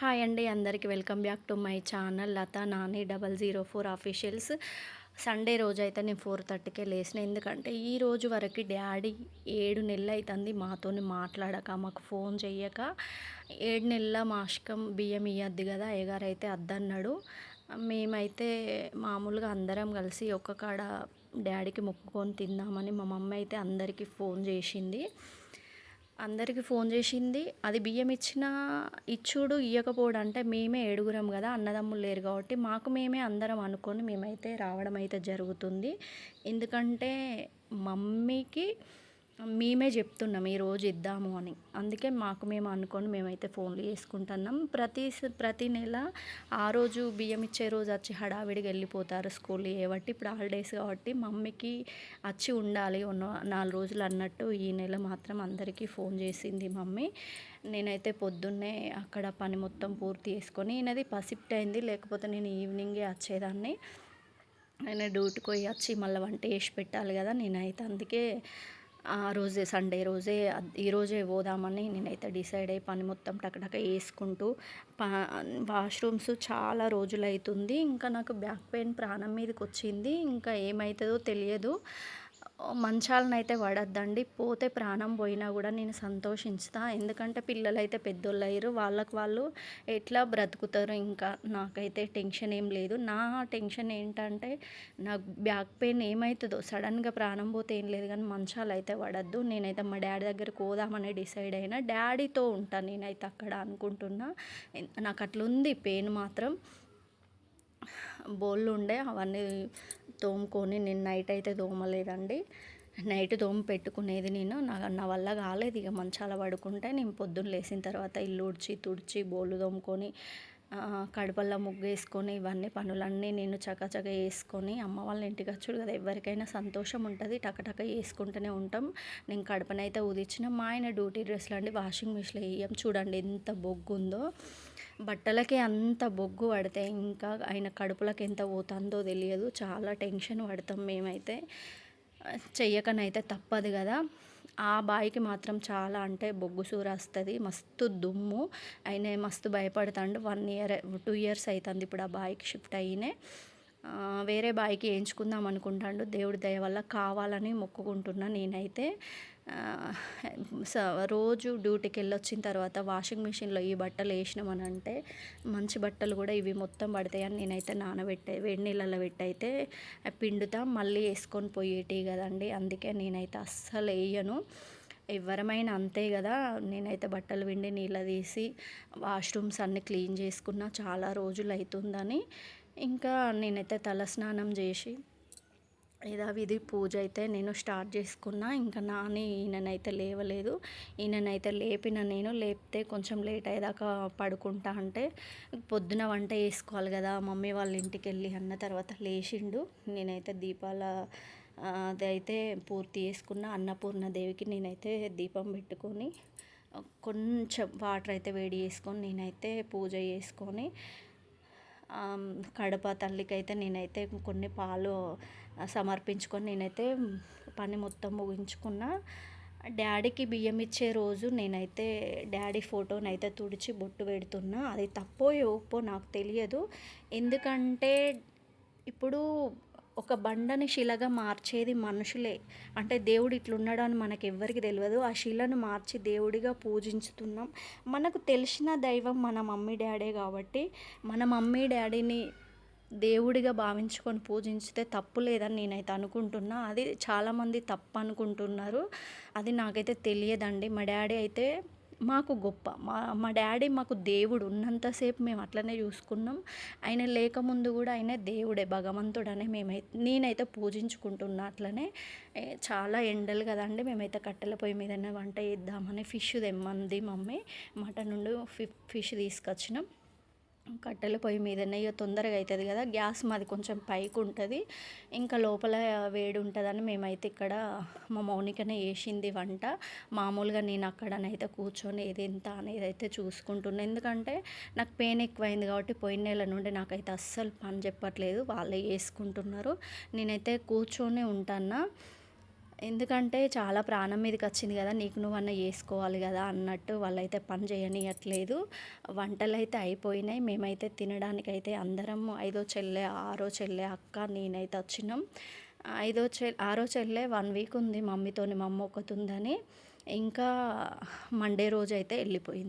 Hi అండి అందరికీ welcome back to my channel Latha Nani double zero four officials. Sunday రోజు అయితే నేను ఫోర్ థర్టీకే లేచిన ఎందుకంటే ఈ రోజు వరకు డాడీ ఏడు నెలలు అవుతుంది మాతో మాట్లాడక మాకు ఫోన్ చెయ్యక. ఏడు నెలల మాషికం బియ్యం ఇవ్వద్దు కదా అయ్యగారు అయితే అద్దన్నాడు. మేమైతే మామూలుగా అందరం కలిసి ఒక్క కాడ డాడీకి మొక్కుకొని తిందామని మా మమ్మీ అయితే అందరికీ ఫోన్ చేసింది. అందరికీ ఫోన్ చేసింది అది బియ్యం ఇచ్చిన ఇచ్చుడు ఇవ్వకపోవడం అంటే మేమే ఏడుగురం కదా అన్నదమ్ములు లేరు కాబట్టి మాకు మేమే అందరం అనుకొని మేమైతే రావడం అయితే జరుగుతుంది. ఎందుకంటే మమ్మీకి మేమే చెప్తున్నాం ఈరోజు ఇద్దాము అని. అందుకే మాకు మేము అనుకొని మేమైతే ఫోన్లు చేసుకుంటున్నాం. ప్రతి ప్రతి నెల ఆ రోజు బియ్యం ఇచ్చే రోజు వచ్చి హడావిడిగా వెళ్ళిపోతారు స్కూల్ కాబట్టి ఇప్పుడు హాలిడేస్ కాబట్టి మమ్మీకి వచ్చి ఉండాలి నాలుగు రోజులు అన్నట్టు ఈ నెల మాత్రం అందరికీ ఫోన్ చేసింది మమ్మీ. నేనైతే పొద్దున్నే అక్కడ పని మొత్తం పూర్తి చేసుకొని ఈయనది పసిఫ్ట్ అయింది లేకపోతే నేను ఈవినింగే వచ్చేదాన్ని. నేను డ్యూటీకి పోయి వచ్చి మళ్ళీ వంట చేసి పెట్టాలి కదా నేనైతే. అందుకే ఆ రోజే సండే రోజే ఈరోజే పోదామని నేనైతే డిసైడ్ అయ్యి పని మొత్తం టకటక వేసుకుంటూ వాష్రూమ్స్ చాలా రోజులు అవుతుంది ఇంకా నాకు బ్యాక్ పెయిన్ ప్రాణం మీదకి వచ్చింది ఇంకా ఏమవుతుందో తెలియదు. మంచాలను అయితే పడద్దండి. పోతే ప్రాణం పోయినా కూడా నేను సంతోషించుతా. ఎందుకంటే పిల్లలు అయితే పెద్దోళ్ళు అయ్యారు వాళ్ళకి వాళ్ళు ఎట్లా బ్రతుకుతారు ఇంకా నాకైతే టెన్షన్ ఏం లేదు. నా టెన్షన్ ఏంటంటే నాకు బ్యాక్ పెయిన్ ఏమవుతుందో సడన్గా ప్రాణం పోతే ఏం లేదు కానీ మంచాలు అయితే పడద్దు. నేనైతే మా డాడీ దగ్గరికి పోదామని డిసైడ్ అయినా డాడీతో ఉంటాను నేనైతే అక్కడ అనుకుంటున్నా. నాకు అట్లుంది పెయిన్ మాత్రం. బోళ్ళు ఉండే అవన్నీ తోముకొని నేను నైట్ అయితే తోమలేదండి. నైట్ తోమి పెట్టుకునేది నేను. నా నా వల్ల కాలేదు. ఇక మంచాల పడుకుంటే నేను పొద్దున్న లేచిన తర్వాత ఇల్లు ఉడిచి తుడిచి బోళ్ళు తోముకొని కడపల్లో ముగ్గు వేసుకొని ఇవన్నీ పనులన్నీ నేను చకచక వేసుకొని అమ్మ వాళ్ళ ఇంటికి వచ్చుడు కదా ఎవరికైనా సంతోషం ఉంటుంది టకటక వేసుకుంటూనే ఉంటాం. నేను కడపనైతే ఉదిచ్చిన మా ఆయన డ్యూటీ డ్రెస్లు అండి వాషింగ్ మిషన్లో వేయం. చూడండి ఎంత బొగ్గు ఉందో. బట్టలకి అంత బొగ్గు పడితే ఇంకా ఆయన కడుపులకు ఎంత పోతుందో తెలియదు. చాలా టెన్షన్ పడతాం మేమైతే. చెయ్యకనైతే తప్పదు కదా. ఆ బాయికి మాత్రం చాలా అంటే బొగ్గు సూర వస్తుంది మస్తు దుమ్ము. ఆయన మస్తు భయపడతాడు. వన్ ఇయర్ టూ ఇయర్స్ అవుతుంది ఇప్పుడు ఆ బాయికి షిఫ్ట్ అయినే. వేరే బాయికి వేయించుకుందాం అనుకుంటాడు. దేవుడి దయ వల్ల కావాలని మొక్కుకుంటున్నా నేనైతే. రోజు డ్యూటీకి వెళ్ళొచ్చిన తర్వాత వాషింగ్ మిషన్లో ఈ బట్టలు వేసినామని అంటే మంచి బట్టలు కూడా ఇవి మొత్తం పడతాయని నేనైతే నానబెట్టే వేడి నీళ్ళలో పెట్టయితే పిండుతా మళ్ళీ వేసుకొని పోయేటి కదండి. అందుకే నేనైతే అస్సలు వేయను ఎవరమైనా అంతే కదా నేనైతే బట్టలు విండి నీళ్ళ తీసి వాష్రూమ్స్ అన్నీ క్లీన్ చేసుకున్న చాలా రోజులు అవుతుందని ఇంకా నేనైతే తలస్నానం చేసి యథావిధి పూజ అయితే నేను స్టార్ట్ చేసుకున్నా. ఇంకా నాని ఈయననైతే లేవలేదు. ఈయననైతే లేపిన నేను లేపితే కొంచెం లేట్ అయ్యేదాకా పడుకుంటా అంటే పొద్దున వంట వేసుకోవాలి కదా మమ్మీ వాళ్ళ ఇంటికి వెళ్ళి అన్న తర్వాత లేచిండు. నేనైతే దీపాల అది అయితే పూర్తి చేసుకున్న. అన్నపూర్ణ దేవికి నేనైతే దీపం పెట్టుకొని కొంచెం వాటర్ అయితే వేడి చేసుకొని నేనైతే పూజ చేసుకొని కడప తల్లికి అయితే నేనైతే కొన్ని పాలు సమర్పించుకొని నేనైతే పని మొత్తం ముగించుకున్న. డాడీకి బియ్యం ఇచ్చే రోజు నేనైతే డాడీ ఫోటోనైతే తుడిచి బొట్టు పెడుతున్నా. అది తప్పో ఒప్పో నాకు తెలియదు. ఎందుకంటే ఇప్పుడు ఒక బండని శిలగా మార్చేది మనుషులే. అంటే దేవుడు ఇట్లున్నాడు అని మనకు ఎవ్వరికి తెలియదు ఆ శిలను మార్చి దేవుడిగా పూజించుతున్నాం. మనకు తెలిసిన దైవం మన మమ్మీ డాడీ కాబట్టి మన మమ్మీ డాడీని దేవుడిగా భావించుకొని పూజించితే తప్పు లేదని నేనైతే అనుకుంటున్నా. అది చాలామంది తప్పు అనుకుంటున్నారు అది నాకైతే తెలియదండి. మా డాడీ అయితే మాకు గొప్ప. మా మా డాడీ మాకు దేవుడు. ఉన్నంతసేపు మేము అట్లనే చూసుకున్నాం. ఆయన లేకముందు కూడా ఆయన దేవుడే భగవంతుడనే మేమైతే నేనైతే పూజించుకుంటున్నా అట్లనే. చాలా ఎండలు కదండి మేమైతే కట్టెల పొయ్యి మీదనే వంట చేద్దామని ఫిష్ తెమ్మంది మమ్మీ. మటన్ నుండి ఫిష్ తీసుకొచ్చినాం. కట్టెల పొయ్యి మీదనే ఇక తొందరగా అవుతుంది కదా. గ్యాస్ మాది కొంచెం పైకి ఉంటుంది ఇంకా లోపల వేడి ఉంటుందని మేమైతే ఇక్కడ మా మౌనికనే వేసింది వంట. మామూలుగా నేను అక్కడనైతే కూర్చొని ఏది ఎంత అనేది అయితే చూసుకుంటున్నాను ఎందుకంటే నాకు పెయిన్ ఎక్కువైంది కాబట్టి పోయిన నెల నుండి నాకైతే అస్సలు పని చెప్పట్లేదు. వాళ్ళే వేసుకుంటున్నారు నేనైతే కూర్చొని ఉంటాను ఎందుకంటే చాలా ప్రాణం మీదకి వచ్చింది కదా నీకు నువ్వన్న చేసుకోవాలి కదా అన్నట్టు వాళ్ళైతే పని చేయనియట్లేదు. వంటలు అయితే అయిపోయినాయి. మేమైతే తినడానికైతే అందరం ఐదో చెల్లె ఆరో చెల్లె అక్క నేనైతే వచ్చినాం. ఐదో చె ఆరో చెల్లె వన్ వీక్ ఉంది మమ్మీతోని మమ్మ ఒకతుందని ఇంకా మండే రోజు అయితే వెళ్ళిపోయింది.